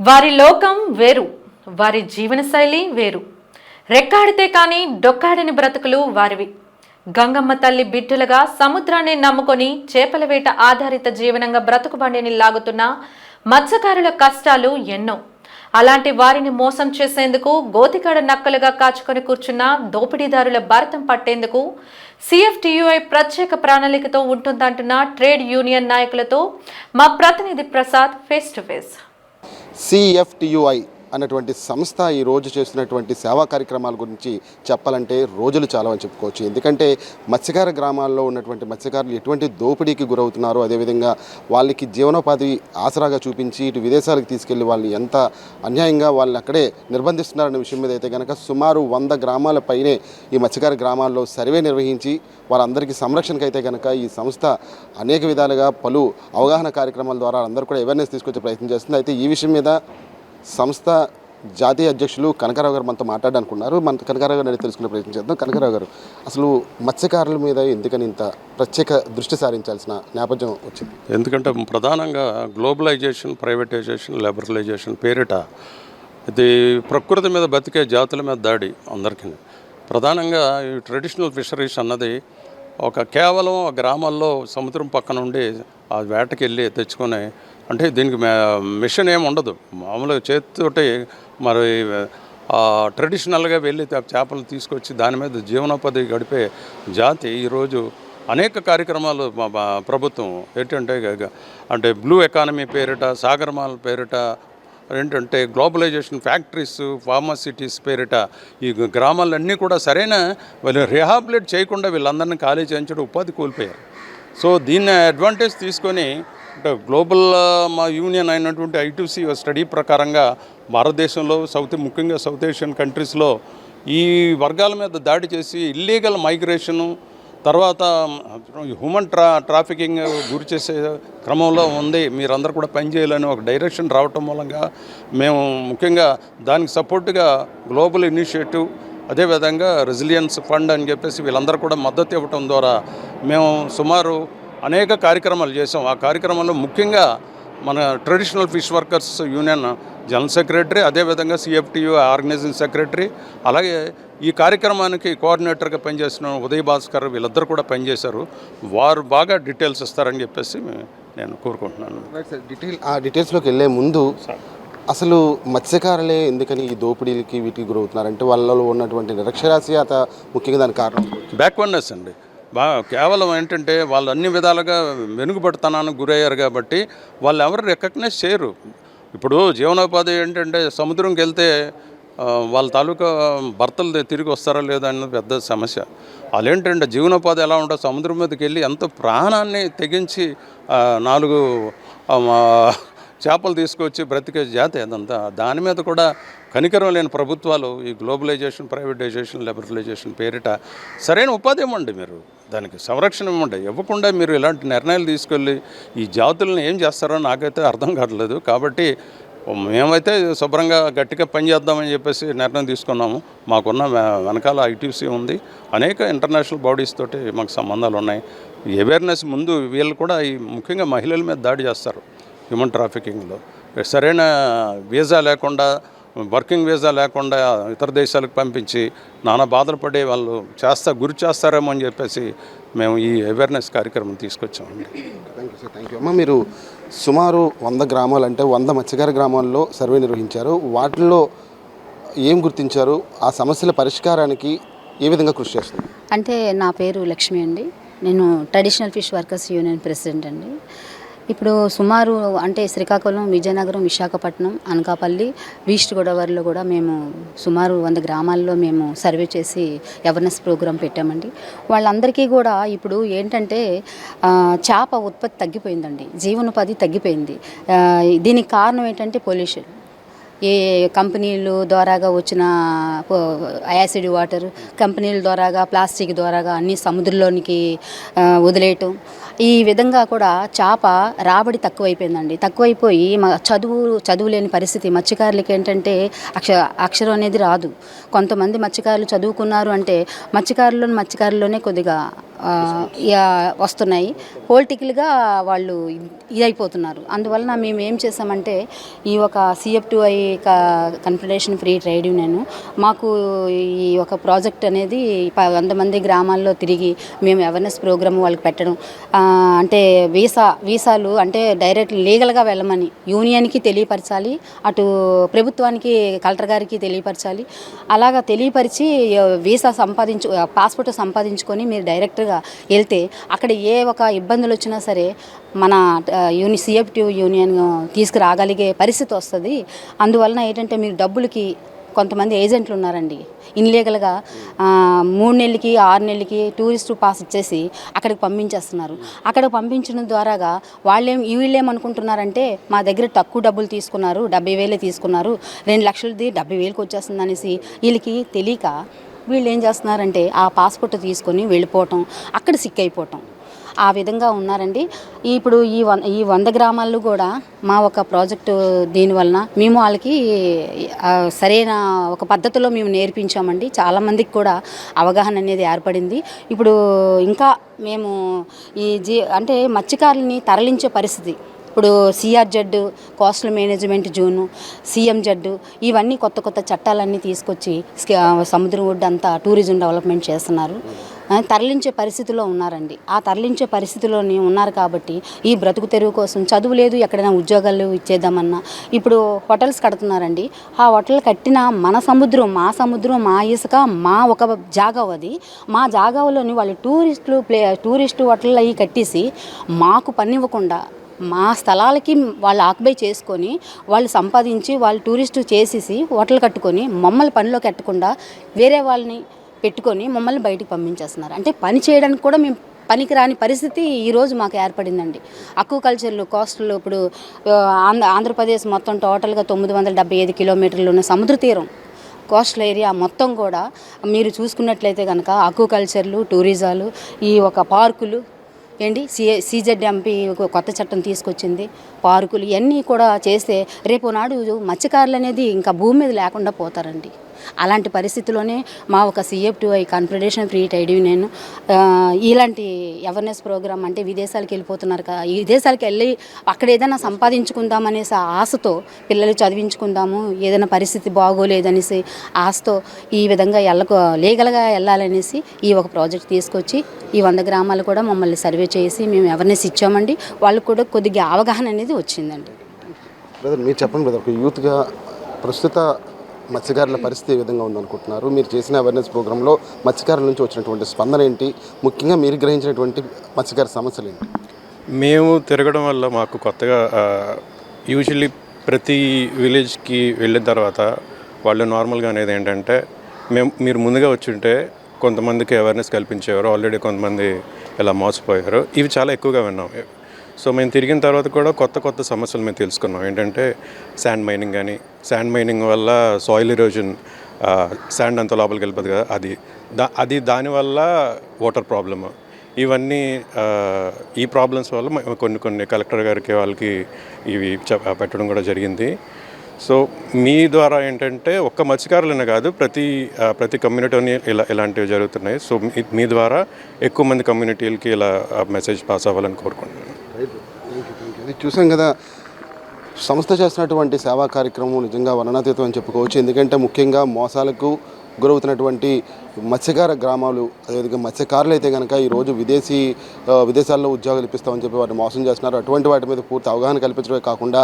వారి లోకం వేరు వారి జీవనశైలి వేరు. రెక్కాడితే కానీ డొక్కాడని బ్రతుకులు వారివి. గంగమ్మ తల్లి బిడ్డలుగా సముద్రాన్ని నమ్ముకొని చేపల వేట ఆధారిత జీవనంగా బ్రతుకుబండిని లాగుతున్న మత్స్యకారుల కష్టాలు ఎన్నో. అలాంటి వారిని మోసం చేసేందుకు గోతికాడ నక్కలుగా కాచుకొని కూర్చున్న దోపిడీదారుల భారతం పట్టేందుకు సిఎఫ్టియుఐ ప్రత్యేక ప్రణాళికతో ఉంటుందంటున్న ట్రేడ్ యూనియన్ నాయకులతో మా ప్రతినిధి Prasad face to face CFTUI అన్నటువంటి సంస్థ ఈ రోజు చేస్తున్నటువంటి సేవా కార్యక్రమాల గురించి చెప్పాలంటే రోజులు చాలా అని చెప్పుకోవచ్చు. ఎందుకంటే మత్స్యకార గ్రామాల్లో ఉన్నటువంటి మత్స్యకారులు ఎటువంటి దోపిడీకి గురవుతున్నారో అదేవిధంగా వాళ్ళకి జీవనోపాధి ఆసరాగా చూపించి ఇటు విదేశాలకు తీసుకెళ్ళి వాళ్ళు ఎంత అన్యాయంగా వాళ్ళని అక్కడే నిర్బంధిస్తున్నారనే విషయం మీద అయితే కనుక సుమారు వంద గ్రామాల పైనే ఈ మత్స్యకార గ్రామాల్లో సర్వే నిర్వహించి వాళ్ళందరికీ సంరక్షణకు అయితే కనుక ఈ సంస్థ అనేక విధాలుగా పలు అవగాహన కార్యక్రమాల ద్వారా అందరూ కూడా అవేర్నెస్ తీసుకొచ్చే ప్రయత్నం చేస్తుంది. అయితే ఈ విషయం మీద సంస్థ జాతీయ అధ్యక్షులు కనకారావు గారు మనతో మాట్లాడాలనుకున్నారు. మన కనకారావు గారిని తెలుసుకునే ప్రయత్నం చేద్దాం. కనకారావు గారు అసలు మత్స్యకారుల మీద ఎందుకని ఇంత ప్రత్యేక దృష్టి సారించాల్సిన నేపథ్యం వచ్చింది? ఎందుకంటే ప్రధానంగా గ్లోబలైజేషన్ ప్రైవేటైజేషన్ లిబరలైజేషన్ పేరిట ఇది ప్రకృతి మీద బతికే జాతుల మీద దాడి అందరికీ. ప్రధానంగా ఈ ట్రెడిషనల్ ఫిషరీస్ అన్నది ఒక కేవలం ఆ గ్రామాల్లో సముద్రం పక్కన ఉండి ఆ వేటకి వెళ్ళి తెచ్చుకొని అంటే దీనికి మిషన్ ఏమి ఉండదు. మామూలుగా చేతితోటి మరి ట్రెడిషనల్గా వెళ్ళి చేపలు తీసుకొచ్చి దాని మీద జీవనోపాధి గడిపే జాతి ఈరోజు అనేక కార్యక్రమాలు మా ప్రభుత్వం ఏంటంటే అంటే బ్లూ ఎకానమీ పేరిట సాగరమాల పేరిట ఏంటంటే గ్లోబలైజేషన్ ఫ్యాక్టరీస్ ఫార్మాసిటీస్ పేరిట ఈ గ్రామాలన్నీ కూడా సరైన వాళ్ళు రిహాబిలేట్ చేయకుండా వీళ్ళందరినీ ఖాళీ చేయించడం ఉపాధి కోల్పోయారు. సో దీన్ని అడ్వాంటేజ్ తీసుకొని అంటే గ్లోబల్ మా యూనియన్ అయినటువంటి ఐటీసీ స్టడీ ప్రకారంగా భారతదేశంలో సౌత్ ముఖ్యంగా సౌత్ ఏషియన్ కంట్రీస్లో ఈ వర్గాల మీద దాడి చేసి ఇల్లీగల్ మైగ్రేషను తర్వాత హ్యూమన్ ట్రా ట్రాఫికింగ్ గురి చేసే క్రమంలో ఉంది. మీరందరూ కూడా పనిచేయాలని ఒక డైరెక్షన్ రావటం మూలంగా మేము ముఖ్యంగా దానికి సపోర్ట్గా గ్లోబల్ ఇనిషియేటివ్ అదేవిధంగా రెసిలియన్స్ ఫండ్ అని చెప్పేసి వీళ్ళందరూ కూడా మద్దతు ఇవ్వటం ద్వారా మేము సుమారు అనేక కార్యక్రమాలు చేసాం ఆ కార్యక్రమంలో ముఖ్యంగా మన traditional fish workers union general secretary అదేవిధంగా సిఎఫ్టియు ఆర్గనైజింగ్ సెక్రటరీ అలాగే ఈ కార్యక్రమానికి కోఆర్డినేటర్గా పనిచేసిన ఉదయ్ భాస్కర్ వీళ్ళిద్దరు కూడా పనిచేశారు. వారు బాగా డీటెయిల్స్ ఇస్తారని చెప్పేసి నేను కోరుకుంటున్నాను. డీటెయిల్ ఆ డీటెయిల్స్లోకి వెళ్ళే ముందు అసలు మత్స్యకారులే ఎందుకని ఈ దోపిడీలకి వీటికి గురవుతున్నారంటే వాళ్ళలో ఉన్నటువంటి నిరక్షరాస్యత ముఖ్యంగా దానికి కారణం బ్యాక్వర్డ్నెస్ అండి. బాగా కేవలం ఏంటంటే వాళ్ళు అన్ని విధాలుగా వెనుకబడుతనానికి గురయ్యారు కాబట్టి వాళ్ళు ఎవరు రికగ్నైజ్ చేయరు. ఇప్పుడు జీవనోపాధి ఏంటంటే సముద్రంకి వెళ్తే వాళ్ళ తాలూకా భర్తలు తిరిగి వస్తారా లేదా అన్నది పెద్ద సమస్య. వాళ్ళు ఏంటంటే జీవనోపాధి ఎలా ఉంటుంది సముద్రం మీదకి వెళ్ళి ఎంతో ప్రాణాన్ని తెగించి నాలుగు చేపలు తీసుకొచ్చి బ్రతికే జాతి అదంతా. దాని మీద కూడా కనికరం లేని ప్రభుత్వాలు ఈ గ్లోబలైజేషన్ ప్రైవేటైజేషన్ లిబరలైజేషన్ పేరిట సరైన ఉపాధి ఇవ్వండి మీరు. దానికి సంరక్షణ ఇవ్వండి. ఇవ్వకుండా మీరు ఇలాంటి నిర్ణయాలు తీసుకెళ్ళి ఈ జాతులను ఏం చేస్తారో నాకైతే అర్థం కావట్లేదు. కాబట్టి మేమైతే శుభ్రంగా గట్టిగా పనిచేద్దామని చెప్పేసి నిర్ణయం తీసుకున్నాము. మాకున్న వెనకాల ఐటీసీ ఉంది. అనేక ఇంటర్నేషనల్ బాడీస్ తోటి మాకు సంబంధాలు ఉన్నాయి. అవేర్నెస్ ముందు వీళ్ళు కూడా ఈ ముఖ్యంగా మహిళల మీద దాడి చేస్తారు. హ్యూమన్ ట్రాఫికింగ్లో సరైన వీసా లేకుండా వర్కింగ్ వీసా లేకుండా ఇతర దేశాలకు పంపించి నానా బాధలు పడే వాళ్ళు చేస్తా గురి చేస్తారేమో అని చెప్పేసి మేము ఈ అవేర్నెస్ కార్యక్రమం తీసుకొచ్చామండి. Thank you sir thank you అమ్మ మీరు సుమారు వంద గ్రామాలు అంటే వంద మత్స్యకార గ్రామాల్లో సర్వే నిర్వహించారు. వాటిల్లో ఏం గుర్తించారు? ఆ సమస్యల పరిష్కారానికి ఏ విధంగా కృషి చేస్తుంది అంటే నా పేరు లక్ష్మి అండి. నేను traditional fish workers union president అండి. ఇప్పుడు సుమారు అంటే శ్రీకాకుళం విజయనగరం విశాఖపట్నం అనకాపల్లి ఈస్ట్ గోదావరిలో కూడా మేము సుమారు వంద గ్రామాల్లో మేము సర్వే చేసి అవేర్నెస్ ప్రోగ్రాం పెట్టామండి. వాళ్ళందరికీ కూడా ఇప్పుడు ఏంటంటే చేప ఉత్పత్తి తగ్గిపోయిందండి. జీవనోపాధి తగ్గిపోయింది. దీనికి కారణం ఏంటంటే పొల్యూషన్ ఏ కంపెనీలు ద్వారాగా వచ్చిన యాసిడ్ వాటర్ కంపెనీల ద్వారాగా ప్లాస్టిక్ ద్వారాగా అన్ని సముద్రంలోనికి వదిలేయటం. ఈ విధంగా కూడా చేప రాబడి తక్కువైపోయిందండి. తక్కువైపోయి మా చదువు చదువు లేని పరిస్థితి. మత్స్యకారులకి ఏంటంటే అక్ష అక్షరం అనేది రాదు. కొంతమంది మత్స్యకారులు చదువుకున్నారు అంటే మత్స్యకారులు మత్స్యకారుల్లోనే కొద్దిగా వస్తున్నాయి. పొలిటికల్గా వాళ్ళు ఇదైపోతున్నారు. అందువలన మేము ఏం చేసామంటే ఈ ఒక CFTUI confederation free trade union మాకు ఈ ఒక ప్రాజెక్ట్ అనేది వంద మంది గ్రామాల్లో తిరిగి మేము అవేర్నెస్ ప్రోగ్రామ్ వాళ్ళకి పెట్టడం. అంటే వీసా వీసాలు అంటే డైరెక్ట్ లీగల్గా వెళ్ళమని యూనియన్కి తెలియపరచాలి అటు ప్రభుత్వానికి కలెక్టర్ గారికి తెలియపరచాలి. అలాగా తెలియపరిచి వీసా సంపాదించు పాస్పోర్ట్ సంపాదించుకొని మీరు డైరెక్ట్గా వెళ్తే అక్కడ ఏ ఒక ఇబ్బందులు వచ్చినా సరే మన యూని సిఎఫ్టీ యూనియన్ తీసుకురాగలిగే పరిస్థితి వస్తుంది. అందువలన ఏంటంటే మీరు డబ్బులకి కొంతమంది ఏజెంట్లు ఉన్నారండి. ఇన్లీగల్గా మూడు నెలలకి ఆరు నెలలకి టూరిస్ట్ పాస్ ఇచ్చేసి అక్కడికి పంపించేస్తున్నారు. అక్కడ పంపించడం ద్వారాగా వాళ్ళేం వీళ్ళేమనుకుంటున్నారంటే మా దగ్గర తక్కువ డబ్బులు తీసుకున్నారు డెబ్బై వేలే తీసుకున్నారు రెండు లక్షలది డెబ్బై వేలకు వచ్చేస్తుంది అనేసి వీళ్ళకి తెలియక వీళ్ళు ఏం చేస్తున్నారంటే ఆ పాస్పోర్ట్ తీసుకొని వెళ్ళిపోవటం అక్కడ సిక్ అయిపోవటం. ఆ విధంగా ఉన్నారండి. ఇప్పుడు ఈ వన్ ఈ వంద గ్రామాల్లో కూడా మా ఒక ప్రాజెక్టు దీనివలన మేము వాళ్ళకి సరైన ఒక పద్ధతిలో మేము నేర్పించామండి. చాలామందికి కూడా అవగాహన అనేది ఏర్పడింది. ఇప్పుడు ఇంకా మేము ఈ జీ అంటే మత్స్యకారులని తరలించే పరిస్థితి ఇప్పుడు CR Z coastal management zone CM Z ఇవన్నీ కొత్త కొత్త చట్టాలన్నీ తీసుకొచ్చి సముద్రం ఒడ్డు అంతా టూరిజం డెవలప్మెంట్ చేస్తున్నారు. తరలించే పరిస్థితిలో ఉన్నారండి. ఆ తరలించే పరిస్థితిలోనే ఉన్నారు కాబట్టి ఈ బ్రతుకు తెరువు కోసం చదువు లేదు ఎక్కడైనా ఉద్యోగాలు ఇచ్చేద్దామన్నా. ఇప్పుడు హోటల్స్ కడుతున్నారండి. ఆ హోటల్ కట్టిన మన సముద్రం మా సముద్రం మా ఇసుక మా ఒక జాగా అది. మా జాగాలోని వాళ్ళు టూరిస్టులు ప్లే టూరిస్టు హోటల్ అవి కట్టేసి మాకు పనివ్వకుండా మా స్థలాలకి వాళ్ళు ఆక్యుపై చేసుకొని వాళ్ళు సంపాదించి వాళ్ళు టూరిస్టు చేసేసి హోటల్ కట్టుకొని మమ్మల్ని పనిలోకి కట్టకుండా వేరే వాళ్ళని పెట్టుకొని మమ్మల్ని బయటికి పంపించేస్తున్నారు. అంటే పని చేయడానికి కూడా మేము పనికి రాని పరిస్థితి ఈరోజు మాకు ఏర్పడిందండి. అక్వకల్చర్లు కోస్టల్ ఇప్పుడు ఆంధ్ర ఆంధ్రప్రదేశ్ మొత్తం టోటల్గా తొమ్మిది వందల డెబ్బై ఐదు కిలోమీటర్లు ఉన్న సముద్ర తీరం కోస్టల్ ఏరియా మొత్తం కూడా మీరు చూసుకున్నట్లయితే కనుక అక్వాకల్చర్లు టూరిజాలు ఈ ఒక పార్కులు ఏంటి? సి సీజెడ్ఎంపీ ఎంపీ కొత్త చట్టం తీసుకొచ్చింది. పార్కులు ఇవన్నీ కూడా చేస్తే రేపు నాడు మత్స్యకారులు అనేది ఇంకా భూమి మీద లేకుండా పోతారండి. అలాంటి పరిస్థితిలోనే మా ఒక CFTUI confederation free trade union ఇలాంటి అవేర్నెస్ ప్రోగ్రామ్ అంటే విదేశాలకు వెళ్ళిపోతున్నారు కదా ఈ విదేశాలకు వెళ్ళి అక్కడ ఏదైనా సంపాదించుకుందాం అనేసి ఆశతో పిల్లలు చదివించుకుందాము ఏదైనా పరిస్థితి బాగోలేదనేసి ఆశతో ఈ విధంగా వెళ్ళకు లీగల్గా వెళ్ళాలనేసి ఈ ఒక ప్రాజెక్ట్ తీసుకొచ్చి ఈ వంద గ్రామాలు కూడా మమ్మల్ని సర్వే చేసి మేము అవేర్నెస్ ఇచ్చామండి. వాళ్ళకు కూడా కొద్దిగా అవగాహన అనేది వచ్చిందండి. బ్రదర్ మీరు చెప్పండి బ్రదర్ ఒక యూత్గా ప్రస్తుత మత్స్యకారుల పరిస్థితి ఏ విధంగా ఉందనుకుంటున్నారు? మీరు చేసిన అవేర్నెస్ ప్రోగ్రాంలో మత్స్యకారుల నుంచి వచ్చినటువంటి స్పందన ఏంటి? ముఖ్యంగా మీరు గ్రహించినటువంటి మత్స్యకార సమస్యలు ఏంటి? మేము తిరగడం వల్ల మాకు కొత్తగా యూజువల్లీ ప్రతి విలేజ్కి వెళ్ళిన తర్వాత వాళ్ళు నార్మల్గా అనేది ఏంటంటే మేము మీరు ముందుగా వచ్చుంటే కొంతమందికి అవేర్నెస్ కల్పించేవారు ఆల్రెడీ కొంతమంది ఇలా మోసపోయారు. ఇవి చాలా ఎక్కువగా విన్నాం. సో మేము తిరిగిన తర్వాత కూడా కొత్త కొత్త సమస్యలు మేము తెలుసుకున్నాం. ఏంటంటే శాండ్ మైనింగ్ కానీ శాండ్ మైనింగ్ వల్ల సాయిల్ ఇరోజన్ శాండ్ అంత లోపలికి వెళ్ళిపోతుంది కదా అది. దా అది దానివల్ల వాటర్ ప్రాబ్లమ్ ఇవన్నీ ఈ ప్రాబ్లమ్స్ వల్ల కొన్ని కొన్ని కలెక్టర్ గారికి వాళ్ళకి ఇవి పెట్టడం కూడా జరిగింది. సో మీ ద్వారా ఏంటంటే ఒక్క మత్స్యకారులనే కాదు ప్రతి ప్రతి కమ్యూనిటీని ఇలా ఇలాంటివి జరుగుతున్నాయి. సో మీ- మీ ద్వారా ఎక్కువ మంది కమ్యూనిటీలకి ఇలా మెసేజ్ పాస్ అవ్వాలని కోరుకుంటున్నాను. ఇది చూసాం కదా సంస్థ చేస్తున్నటువంటి సేవా కార్యక్రమం నిజంగా వర్ణనాతీతం అని చెప్పుకోవచ్చు. ఎందుకంటే ముఖ్యంగా మోసాలకు గురవుతున్నటువంటి మత్స్యకార గ్రామాలు అదేవిధంగా మత్స్యకారులు అయితే కనుక ఈరోజు విదేశీ విదేశాల్లో ఉద్యోగాలు ఇప్పిస్తామని చెప్పి వాటిని మోసం చేస్తున్నారు. అటువంటి వాటి మీద పూర్తి అవగాహన కల్పించడమే కాకుండా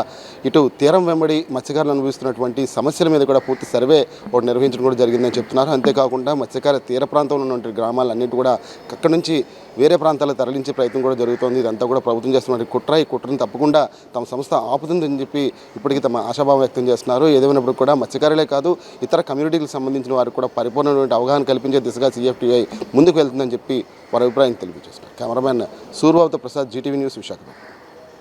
ఇటు తీరం వెంబడి మత్స్యకారులు అనుభవిస్తున్నటువంటి సమస్యల మీద కూడా పూర్తి సర్వే ఒకటి నిర్వహించడం కూడా జరిగిందని చెప్తున్నారు. అంతేకాకుండా మత్స్యకార తీర ప్రాంతంలో ఉన్నటువంటి గ్రామాలన్నింటి కూడా అక్కడి నుంచి వేరే ప్రాంతాలకు తరలించే ప్రయత్నం కూడా జరుగుతోంది. ఇదంతా కూడా ప్రభుత్వం చేస్తున్నటువంటి కుట్ర. ఈ కుట్రను తప్పకుండా తమ సంస్థ ఆపుతుందని చెప్పి ఇప్పటికీ తమ ఆశాభావం వ్యక్తం చేస్తున్నారు. ఏదేమైనప్పుడు కూడా మత్స్యకారులే కాదు ఇతర కమ్యూనిటీలకు సంబంధించిన వారికి కూడా పరిపూర్ణమైనటువంటి అవగాహన కల్పించే దిశగా సిఎఫ్టీఐ ముందుకు వెళ్తుందని చెప్పి వారి అభిప్రాయం తెలియజేస్తున్నారు. కెమెరామ్యాన్ సూర్యబాబుతో ప్రసాద్ జీటీవీ న్యూస్ విశాఖపట్నం